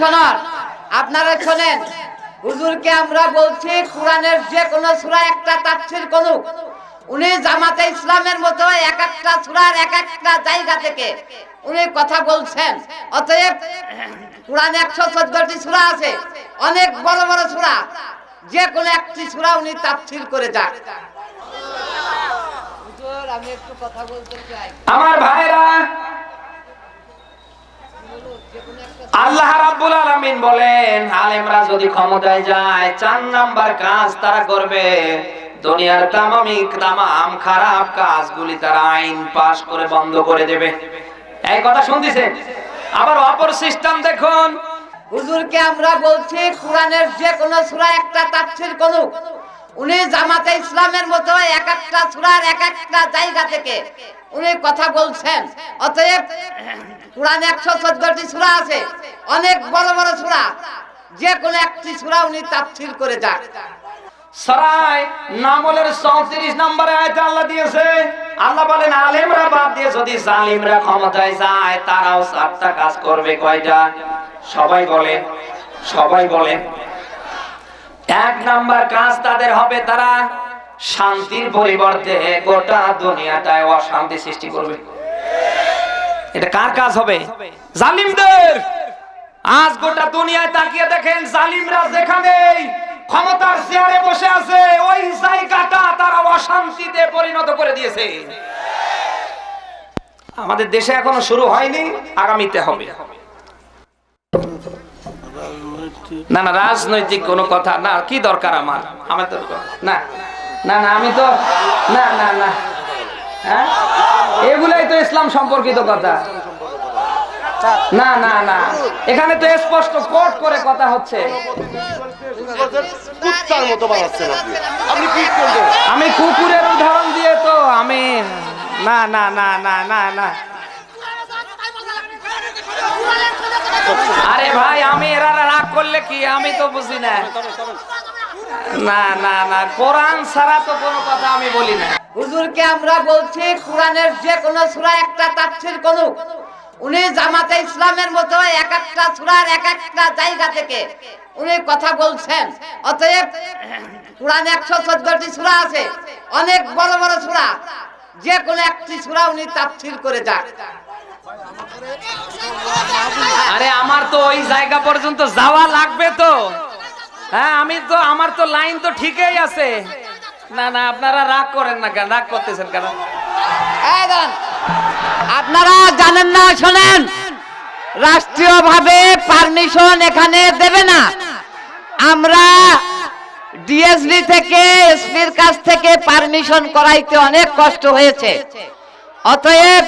শোনার আপনারা শোনেন। হুজুরকে আমরা বলছি, কোরআনের যে কোনো সূরা একটা তাফসীর করুক। উনি জামাতে ইসলামের মতো এক একটা সূরার এক একটা জায়গা থেকে উনি কথা বলছেন। অতএব কোরআনে একশো চোদ্দটি সূরা আছে। অনেক বড় বড় সূরা। যে কোনো একটি সূরা উনি তাফসীর করে চাই আমার ভাইরা আল্লাহ রাব্বুল আলামিন বলেন, আলেমরা যদি ক্ষমতায় যায়, চার নাম্বার কাজ তারা করবে। দুনিয়ার তামামি, তামাম খারাপ কাজগুলি তারা আইন পাশ করে বন্ধ করে দেবে। এই কথা শুনতেছেন আবার অপর সিস্টেম দেখুন। হুজুরকে আমরা বলছি, কোরআনের যে কোনো সূরা একটা তাফসীর করুক। উনি জামাতে ইসলামের মতো এক একটা সূরার এক একটা জায়গা থেকে উনি কথা বলছেন। অতএব কোরআনে একশো চোদ্দটি সূরা আছে। অনেক বড় বড় সূরা। যে কোনো একটি সূরা উনি তাফসীর করে 34 নম্বরে আল্লাহ বলেন ক্ষমতায় তারাও কাজ করবে সবাই বলে সবাই বলে, এক নাম্বার কাজ তাদের হবে তারা শান্তির পরিবর্তে গোটা দুনিয়াটায় অশান্তি সৃষ্টি করবে। এটা কার কাজ হবে? জালিমদের। আজ গোটা দুনিয়ায় তাকিয়ে দেখেন জালিমরা যেখানেই ক্ষমতার চেয়ারে বসে আছে, ওই জায়গাটা তারা অশান্তিতে পরিণত করে দিয়েছে। আমাদের দেশে এখনও শুরু হয়নি, আগামীতে হবে। না না, রাজনৈতিক কোনো কথা না, কি দরকার আমার? আমার তো না না না, আমি তো না না না। হ্যাঁ? এগুলাই তো ইসলাম সম্পর্কিত কথা। না না না। এখানে তো স্পষ্ট কোট করে কথা হচ্ছে। আমি কুকুরের উদাহরণ দিয়ে তো আমি না না না না না না। আরে ভাই আমি এরা রাগ করলে কি? আমি তো বুঝি না। না না না কোরআন ছাড়া তো কোনো কথা আমি বলি না। হুজুরকে আমরা বলছি কোরআনের যে কোনো সূরা একটা তাফসীর করুক। উনি জামাতে ইসলামের মতো এক একটা সূরার এক একটা জায়গা থেকে উনি কথা বলছেন। অতএব কোরআনে একশো চোদ্দটি সূরা আছে অনেক বড় বড় সূরা। যে কোনো একটি সূরা উনি তাফসীর করে যাক। আরে আমার তো ওই জায়গা পর্যন্ত যাওয়া লাগবে তো। হ্যাঁ আমি তো, আমার তো লাইন তো ঠিকই আছে। না না, আপনারা রাগ করেন না কেন? রাগ করতেছেন কেন? আপনারা জানেন না, শোনেন। রাষ্ট্রীয়ভাবে পারমিশন এখানে দেবে না। আমরা ডিএসবি থেকে এসপির কাছ থেকে পারমিশন করাইতে অনেক কষ্ট হয়েছে। অতএব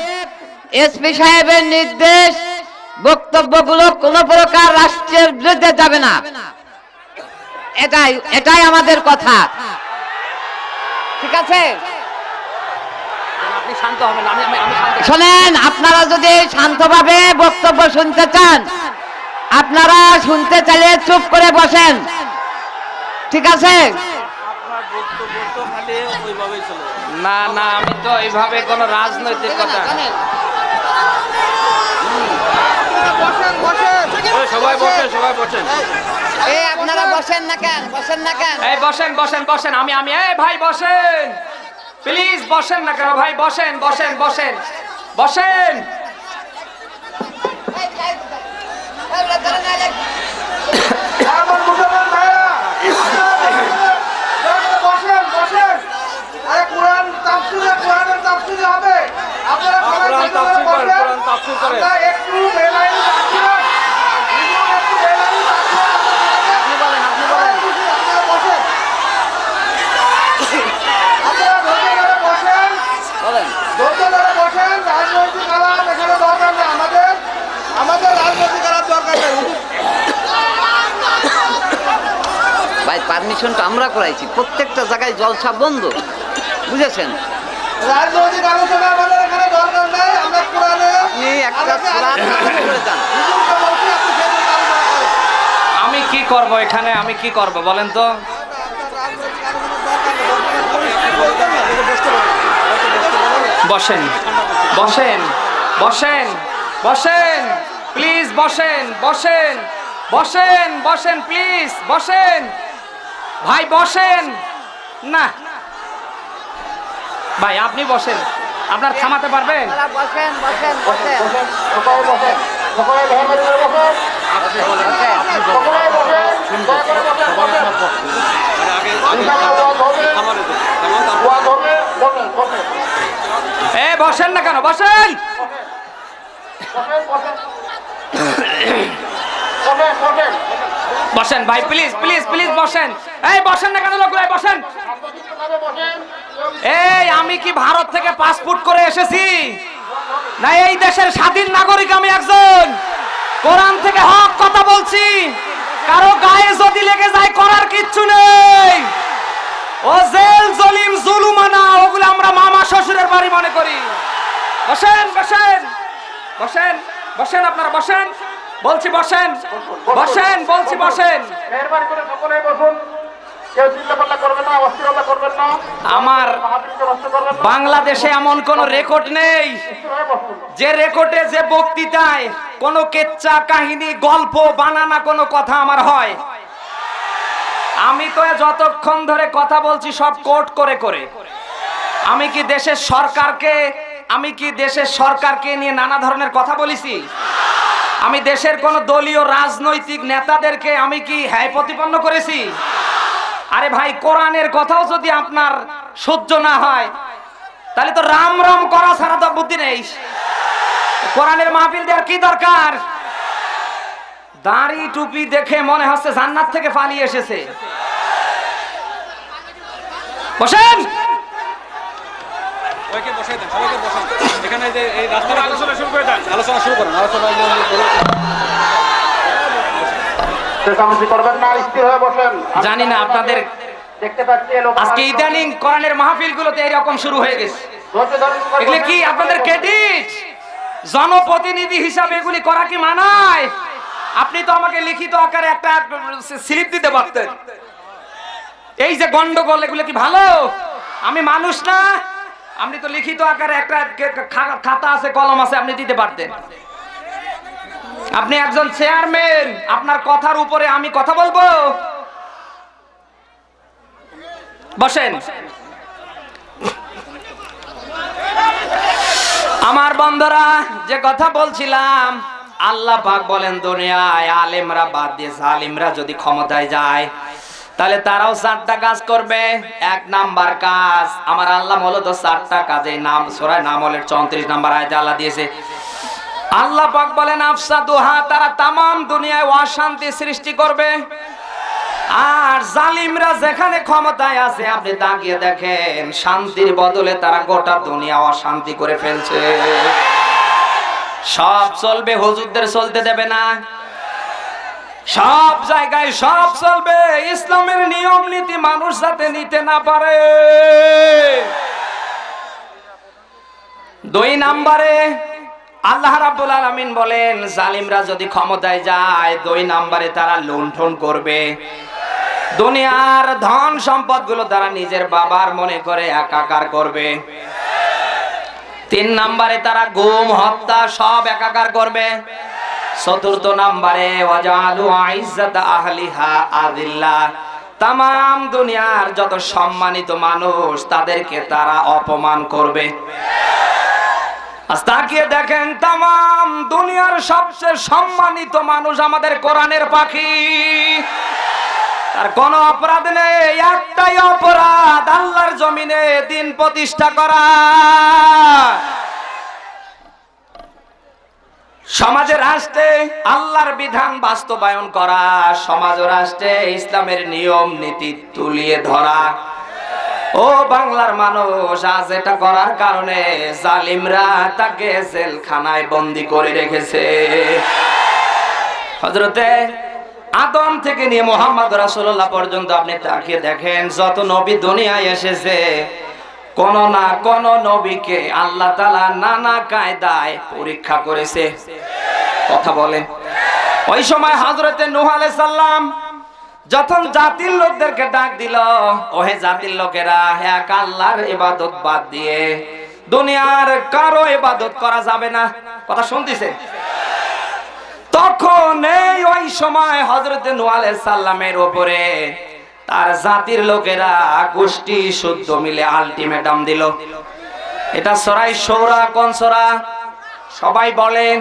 এসপি সাহেবের নির্দেশ, বক্তব্যগুলো কোনো প্রকার রাষ্ট্রের বিরুদ্ধে যাবে না। এটাই এটাই আমাদের কথা। ঠিক আছে? আপনি শান্ত হবেন আমি আমি আমি শান্ত। শোনেন আপনারা যদি শান্তভাবে বক্তব্য শুনতে চান আপনারা শুনতে চাইলে চুপ করে বসেন। ঠিক আছে? না না আমি তো এইভাবে কোনো রাজনৈতিক কথা সবাই বসেন সবাই বসেন এই আপনারা বসেন না কেন বসেন না কেন এই বসেন বসেন বসেন আমি আমি এই ভাই বসেন প্লিজ বসেন না কেন ভাই বসেন বসেন বসেন বসেন আমার মুসলমান ভাইরা বসেন বসেন আরে কোরআন তাফসিরে কোরআনের তাফসিরে হবে আপনারা সবাই কোরআন তাফসীর করেন, কোরআন তাফসীর করেন। আমরা একটু বেলাইনি তাফসির একটু বেলাইনি আপনি বলেন আপনি বলেন আপনারা বসেন আপনারা ধৈর্য ধরে বসেন বলেন ধৈর্য ধরে বসেন রাজনৈতিক আলাপ এখানে দরকার নেই আমাদের আমাদের রাজনৈতিক আলাপ দরকার নেই ভাই পারমিশন তো আমরা করাইছি প্রত্যেকটা জায়গায় জলসা বন্ধ। বুঝেছেন? আমি কি করব এখানে? আমি কি করব বলেন তো? বসেন। বসেন। বসেন। বসেন। প্লিজ বসেন। বসেন। বসেন। বসেন প্লিজ। বসেন। ভাই বসেন। না। ভাই আপনি বসেন। আপনার থামাতে পারবেন? বসেন বসেন। এ বসেন না কেন? বসেন। বসেন বসেন। বসেন বসেন। বসেন ভাই প্লিজ প্লিজ প্লিজ বসেন। এই, বসেন না কেন লোকগুলো বসেন। এই, আমি কি ভারত থেকে পাসপোর্ট করে এসেছি? না, এই দেশের স্বাধীন নাগরিক আমি একজন। কোরআন থেকে হক কথা বলছি। কারও গায়ে যদি লেগে যায় করার কিচ্ছু নেই। ও জেল, জলিম, জুলুমানা, ওগুলো আমরা মামা শ্বশুরের বাড়ি মনে করি। বসেন বসেন। বসেন বসেন আপনারা, বসেন। বলছি বসেন। বসেন বলছি বসেন। মেহরবানি করে সকলে আমার বাংলাদেশে এমন কোন রেকর্ড নেই। যে রেকর্ডে যে বক্তৃতায় কোনো কেচ্চা কাহিনী গল্প বানানা কোনো কথা আমার হয়। আমি তো যতক্ষণ ধরে কথা বলছি সব কোট করে করে। আমি কি দেশের সরকারকে আমি কি দেশের সরকারকে নিয়ে নানা ধরনের কথা বলেছি? আমি দেশের কোন দলীয় রাজনৈতিক নেতাদেরকে আমি কি হ্যায় প্রতিপন্ন করেছি? আরে ভাই, কোরআনের কথাও যদি আপনার সহ্য না হয়, তাহলে তো রাম রাম করা ছাড়া তো বুদ্ধি নেই। কোরআনের মাহফিল দেওয়ার কি দরকার? দাড়ি টুপি দেখে মনে হচ্ছে জান্নাত থেকে পালিয়ে এসেছে। বসেন! সবাইকে বসাই দেন সবাইকে বসান। এখানে যে এই রাস্তার আলোচনা শুরু করে দেন। আলোচনা শুরু করেন আলোচনা চেঁচামেচি করবেন না স্থির হয়ে বসেন। জানি না আপনাদের আজকে ইদানিং কোরআনের মাহফিল গুলোতে এরকম শুরু হয়ে গেছে। এগুলি কি আপনাদের ক্রেডিট জনপ্রতিনিধি হিসাবে এগুলি করা কি মানায়? আপনি তো আমাকে লিখিত আকারে একটা স্লিপ দিতে পারতেন। এই যে গন্ডগোল এগুলো কি ভালো? আমি মানুষ না? আপনি তো লিখিত আকারে একটা খাতা আছে, কলম আছে, আপনি দিতে পারতেন। আপনি একজন চেয়ারম্যান, আপনার কথার উপরে আমি কথা বলব? বসেন। আমার বন্ধুরা, যে কথা বলছিলাম, আল্লাহ পাক বলেন, দুনিয়ায় আলেমরা বাদ দিয়ে জালিমরা যদি ক্ষমতায় যায় তাহলে তারাও চারটা কাজ করবে। এক নাম্বার কাজ, আমার আল্লাহ মূলত চারটা কাজে নাম সোরায় নামলের চৌত্রিশ নাম্বার আয়তে আল্লাহ দিয়েছে। আল্লাহ পাক বলেন, আফসা দুহা, তারা তামাম দুনিয়ায় অশান্তি সৃষ্টি করবে। আর জালিমরা যেখানে ক্ষমতায় আছে, আপনি তাকিয়ে দেখেন, শান্তির বদলে তারা গোটা দুনিয়া অশান্তি করে ফেলছে। সব চলবে, হুজুরদের চলতে দেবে না। সব জায়গায় সব চলবে। ইসলামের নিয়ম নীতি মানুষ যাতে নিতে না পারে। দুই নাম্বারে আল্লাহ রাব্বুল আলামিন বলেন, জালিমরা যদি ক্ষমতায় যায়, দুই নাম্বারে তারা লুণ্ঠন করবে। দুনিয়ার ধন সম্পদগুলো তারা নিজের বাবার মনে করে একাকার করবে। তিন নাম্বারে তারা গুম, হত্যা সব একাকার করবে। চতুর্থ নাম্বারে, ওয়াজালু তাম দুনিয়ার যত সম্মানিত মানুষ, তাদেরকে তারা অপমান করবে। তাকিয়ে দেখেন তাম দুনিয়ার সবচেয়ে সম্মানিত মানুষ আমাদের কোরআনের পাখি। তার কোন অপরাধ নেই, একটাই অপরাধ, আল্লাহর জমিনে দিন প্রতিষ্ঠা করা। সমাজে রাষ্ট্রে আল্লাহর বিধান বাস্তবায়ন করা, সমাজ রাষ্ট্রে ইসলামের নিয়ম, নীতি তুলিয়ে ধরা। ও বাংলার মানুষ, আজ এটা করার কারণে জালিমরা তাকে জেলখানায় বন্দি করে রেখেছে। হজরতে আদম থেকে নিয়ে মোহাম্মদ রাসূলুল্লাহ পর্যন্ত আপনি তাকিয়ে দেখেন, যত নবী দুনিয়ায় এসেছে কোন না কোন নবীকে আল্লাহ তাআলা নানা কায়দায় পরীক্ষা করেছে। কথা বলেন। ওই সময় হযরতে নূহ সালাম যখন জাতির লোকদেরকে ডাক দিল, ওহে জাতির লোকেরা এক আল্লাহর ইবাদত বাদ দিয়ে দুনিয়ার কারও ইবাদত করা যাবে না। কথা শুনতেছে তখন এই ওই সময় হজরতে নোয়ালে সাল্লামের ওপরে তার জাতির লোকেরা গোষ্ঠী শুদ্ধ মিলে আলটিমেটাম দিল। এটা সরাই সৌরা, কোন সরা? সবাই বলেন।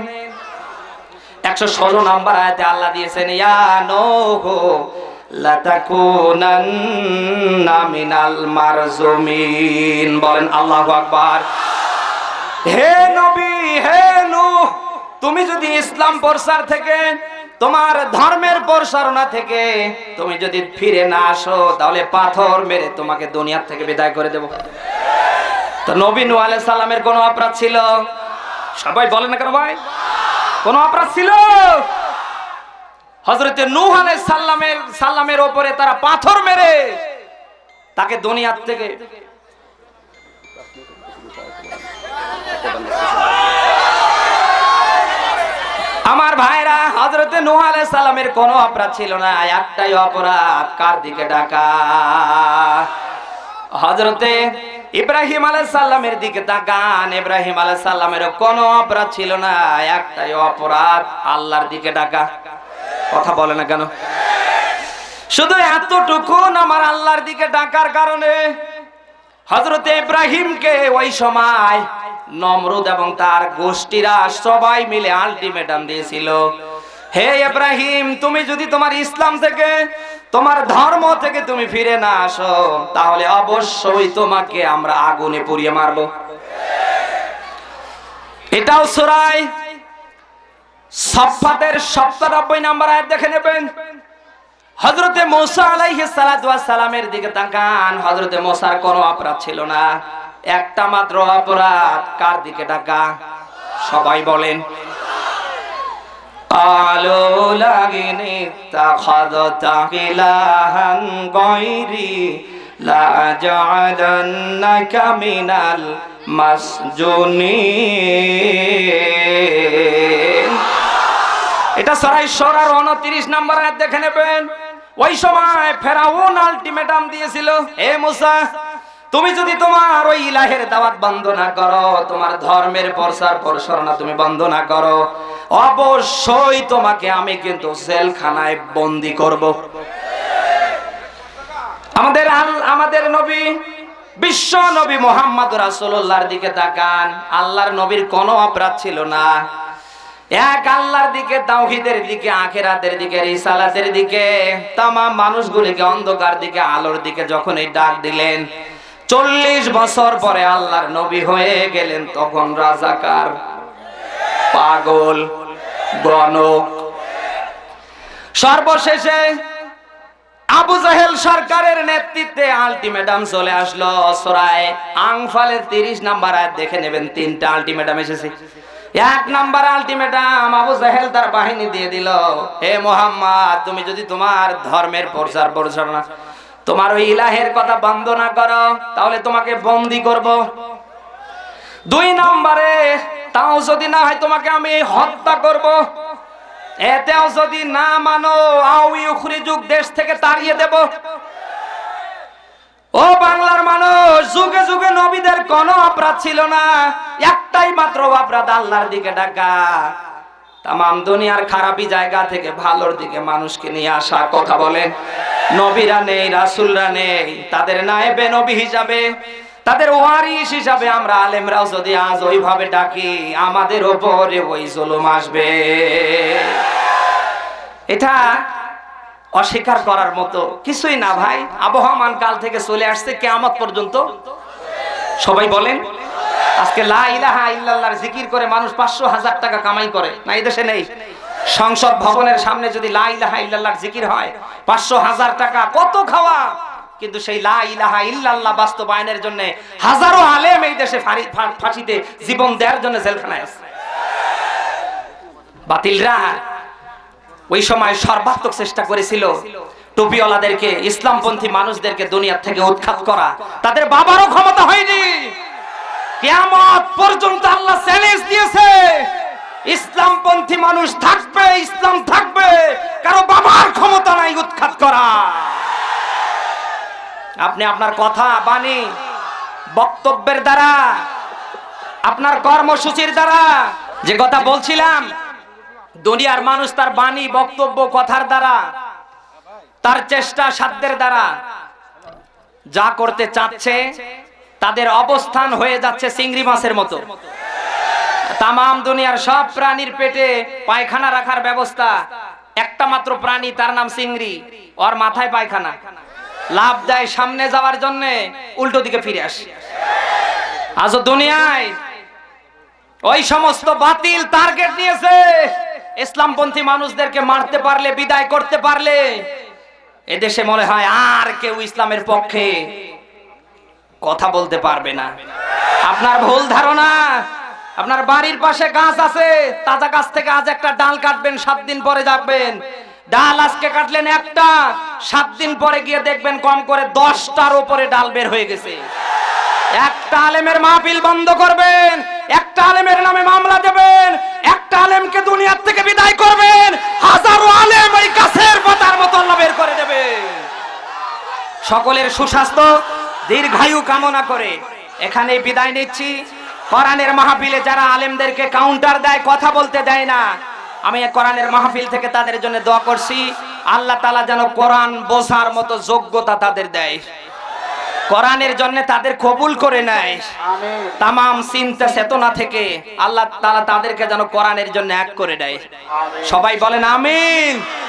একশো ষোলো নম্বর আয়াতে আল্লাহ দিয়েছেন, ইয়া নোহো বলেন আল্লাহু তুমি যদি ইসলাম প্রসার থেকে তোমার ধর্মের প্রসারণা থেকে তুমি যদি ফিরে না আসো, তাহলে পাথর মেরে তোমাকে দুনিয়ার থেকে বিদায় করে দেব। তো নবী নূহ আলাইহিস সালামের কোনো অপরাধ ছিল? সবাই বলেন না কেন ভাই? কোনো অপরাধ ছিল? হজরতে নূহ আলাইহিস সালামের সাল্লামের ওপরে তারা পাথর মেরে তাকে দুনিয়ার থেকে আমার ভাইরা হজরতে নূহ আলাইহিস সালামের কোনো অপরাধ ছিল না একটাই অপরাধ, কার দিকে ডাকা? হজরতে ইব্রাহিম সালামের দিকে তাকান, ইব্রাহিম সালামের কোনো অপরাধ ছিল না একটাই অপরাধ, আল্লাহর দিকে ডাকা। কথা বলে না কেন? শুধু এতটুকুন আমার আল্লাহর দিকে ডাকার কারণে হজরতে ইব্রাহিমকে ওই সময় নমরুদ এবং তার গোষ্ঠীরা সবাই মিলে আলটিমেটাম দিয়েছিল। হে ইব্রাহিম, তুমি যদি তোমার ইসলাম থেকে, তোমার ধর্ম থেকে তুমি ফিরে না আসো, তাহলে অবশ্যই তোমাকে আমরা আগুনে পুড়িয়ে মারবো। এটাও সরাই সফাতের সপ্তানব্বই নাম্বার আয়াত দেখে নেবেন। হজরতে মোসা আলাইহি সালামের দিকে তাকান। হজরতে মোসার কোনো অপরাধ ছিল না। একটা মাত্র অপরাধ, কার দিকে ডাকা? সবাই বলেন। আলো লাগিনি ইলাহান গায়রি লা জাআলান্নাকা মিনাল এটা সরাই সরার উনত্রিশ নাম্বার দেখে নেবেন। ওই সময় ফেরাউন আলটিমেটাম দিয়েছিল, হে মুসা, তুমি যদি তোমার ওই ইলাহের দাওয়াত বন্ধ না করো, তোমার ধর্মের প্রসার প্রসারণা তুমি বন্ধ না করো অবশ্যই তোমাকে আমি কিন্তু জেলখানায় বন্দি করব। আমাদের আমাদের নবী, বিশ্ব নবী মোহাম্মদ রাসূলুল্লাহর দিকে তাকান। আল্লাহর নবীর কোনো অপরাধ ছিল না। এক আল্লাহর দিকে, তাওহীদের দিকে, আখেরাতের দিকে, রিসালাতের দিকে, তামাম মানুষগুলিকে অন্ধকার দিকে, আলোর দিকে যখন এই ডাক দিলেন, চল্লিশ বছর পরে আল্লাহর নবী হয়ে গেলেন, তখন রাজাকার পাগল, গণক। সর্বশেষে আবু জাহেল সরকারের নেতৃত্বে আলটিমেটাম চলে আসলো সরায় আংফালের তিরিশ নাম্বার আয়াত, দেখে নেবেন তিনটা আলটিমেটাম এসেছে। এক নাম্বার আলটিমেটাম আবু জাহেল তার বাহিনী দিয়ে দিল, হে মোহাম্মদ, তুমি যদি তোমার ধর্মের প্রচার প্রচারণা, তোমার ওই ইলাহের কথা বন্ধ না করো, তাহলে তোমাকে বন্দি করব। দুই নম্বরে, তাও যদি না হয় তোমাকে আমি হত্যা করব। এতেও যদি না মানো, আও ইউখরিজুক দেশ থেকে তাড়িয়ে দেব। ও বাংলার মানুষ, যুগে যুগে নবীদের কোনো অপরাধ ছিল না। একটাই মাত্র অপরাধ, আল্লাহর দিকে ডাকা। তামাম দুনিয়ার খারাপি জায়গা থেকে ভালোর দিকে মানুষকে নিয়ে আসা কথা বলেন নবীরা নেই, রাসুলরা নেই, তাদের নায়েবে নবী হিসাবে। তাদের ওয়ারিস হিসাবে আমরা আলেমরাও যদি আজ ওইভাবে ডাকি, আমাদের ওপরে ওই জুলুম আসবে। এটা অস্বীকার করার মতো কিছুই না ভাই। আবহমান কাল থেকে চলে আসছে কেয়ামত পর্যন্ত। সবাই বলেন, আজকে লা ইলাহা ইল্লাল্লাহর জিকির করে মানুষ পাঁচশো হাজার টাকা কামাই করে। না দেশে নেই। সংসদ ভবনের সামনে যদি লা ইলাহা ইল্লাল্লাহর জিকির হয়, পাঁচশো হাজার টাকা, কত খাওয়া? কিন্তু সেই লা ইলাহা ইল্লাল্লাহ বাস্তবায়নের জন্য হাজারো আলেম এই দেশে ফাঁসিতে জীবন দেওয়ার জন্য জেলখানায় আছে। বাতিলরা ওই সময় সর্বাত্মক চেষ্টা করেছিল টুপিওয়ালাদেরকে, ইসলামপন্থী মানুষদেরকে দুনিয়া থেকে উৎখাত করা। তাদের বাবারও ক্ষমতা হয়নি। কিয়ামত পর্যন্ত আল্লাহ চ্যালেঞ্জ দিয়েছে। ইসলামপন্থী মানুষ থাকবে, ইসলাম থাকবে, কারও বাবার ক্ষমতা নাই উৎখাত করা। আপনি আপনার কথা, বাণী, বক্তব্যের দ্বারা, আপনার কর্মসূচির দ্বারা, যে কথা বলছিলাম, দুনিয়ার মানুষ তার বাণী, বক্তব্য, কথার দ্বারা, তার চেষ্টা, সাধ্যের দ্বারা, যা করতে চাচ্ছে, তাদের অবস্থান হয়ে যাচ্ছে চিংড়ি মাছের মতো। তামাম দুনিয়ার সব প্রাণীর পেটে পায়খানা রাখার ব্যবস্থা, একটা মাত্র প্রাণী, তার নাম চিংড়ি, ওর মাথায় পায়খানা। লাভ দেয় সামনে যাওয়ার জন্য, উল্টো দিকে ফিরে আসে। আজ দুনিয়ায় ওই সমস্ত বাতিল টার্গেট নিয়েছে। ইসলামপন্থী মানুষদেরকে মারতে পারলে, বিদায় করতে পারলে, এদেশে মনে হয় আর কেউ ইসলামের পক্ষে কথা বলতে পারবে না। আপনার ভুল ধারণা, আপনার বাড়ির পাশে গাছ আছে, তাজা গাছ থেকে আজ একটা ডাল কাটবেন, সাত দিন পরে যাবেন ডাল আজকে কাটলেন একটা, সাত দিন পরে গিয়ে দেখবেন কম করে দশটার উপরে ডাল বের হয়ে গেছে। একটা আলেমের মাহফিল বন্ধ করবেন, একটা আলেমের নামে মামলা দেবেন, একটা আলেমকে দুনিয়ার থেকে বিদায় করবেন, হাজারো আলেম ওই গাছের পাতার মতো আল্লাহ বের করে দেবে। সকলের সুস্বাস্থ্য, দীর্ঘায়ু কামনা করে এখানে বিদায় নিচ্ছি। কোরআনের মাহফিলে যারা আলেমদেরকে কাউন্টার দেয়, কথা বলতে দেয় না আমি কোরআনের মাহফিল থেকে তাদের জন্য দোয়া করছি। আল্লাহ তালা যেন কোরআন বোঝার মতো যোগ্যতা তাদের দেয়। কোরআনের জন্য তাদের কবুল করে নেয়। তাম চিন্তা চেতনা থেকে আল্লাহ তালা তাদেরকে যেন কোরআনের জন্য এক করে দেয়। সবাই বলেন, আমিন।